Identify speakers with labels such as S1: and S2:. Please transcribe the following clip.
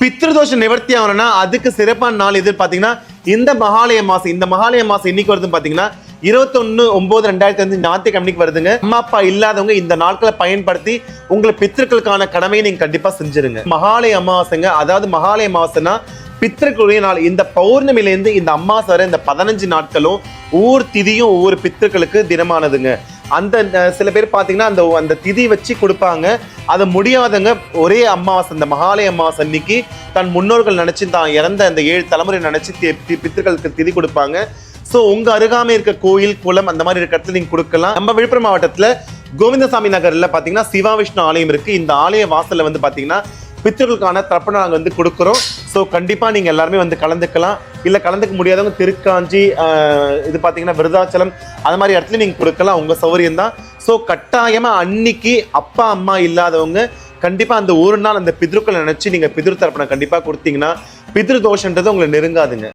S1: பித்ருதோஷ நிவர்த்தி ஆகணும்னா அதுக்கு சிறப்பான நாள் எது பார்த்தீங்கன்னா இந்த மகாலய மாசம் இந்த மகாலய மாசம் இன்னைக்கு வருதுன்னு பார்த்தீங்கன்னா இருபத்தொன்னு ஒன்பது ரெண்டாயிரத்தி அஞ்சு ஞாயிற்றுக்கிழமைக்கு வருதுங்க. அம்மா அப்பா இல்லாதவங்க இந்த நாட்களை பயன்படுத்தி உங்களை பித்திருக்களுக்கான கடமையை நீங்கள் கண்டிப்பாக செஞ்சிருங்க. மகாலய அமாவாசைங்க அதாவது மகாலய அமாவாசைனா பித்திருக்களுடைய நாள். இந்த பௌர்ணமிலேருந்து இந்த அமாவாசை வரை இந்த பதினஞ்சு நாட்களும் ஒவ்வொரு திதியும் ஒவ்வொரு பித்திருக்களுக்கு தினமானதுங்க. அந்த சில பேர் பார்த்தீங்கன்னா அந்த அந்த திதி வச்சு கொடுப்பாங்க. அது முடியாதவங்க ஒரே அமாவாசை அந்த மகாலய அமாவாசை அன்னைக்கு தன் முன்னோர்கள் நினச்சி தான் இறந்த அந்த ஏழு தலைமுறை நினச்சி தி- பித்திருக்களுக்கு திதி கொடுப்பாங்க. ஸோ உங்கள் அருகாமை இருக்க கோயில் குளம் அந்த மாதிரி இருக்க இடத்துல நீங்கள் கொடுக்கலாம். நம்ம விழுப்புரம் மாவட்டத்தில் கோவிந்தசாமி நகரில் பார்த்தீங்கன்னா சிவா விஷ்ணு ஆலயம் இருக்குது இந்த ஆலய வாசலில் வந்து பார்த்தீங்கன்னா பித்தர்களுக்கான தர்ப்பணம் நாங்கள் வந்து கொடுக்குறோம். ஸோ கண்டிப்பாக நீங்கள் எல்லாருமே வந்து கலந்துக்கலாம். இல்லை கலந்துக்க முடியாதவங்க திருக்காஞ்சி இது பார்த்தீங்கன்னா விருதாச்சலம் அது மாதிரி இடத்துல நீங்கள் கொடுக்கலாம். உங்கள் சௌகரியம் தான். ஸோ கட்டாயமாக அன்னைக்கு அப்பா அம்மா இல்லாதவங்க கண்டிப்பாக அந்த ஒரு நாள் அந்த பிதருக்களை நினச்சி நீங்கள் பிதிரு தர்ப்பணம் கண்டிப்பாக கொடுத்தீங்கன்னா பிதிரு தோஷன்றது உங்களை நெருங்காதுங்க.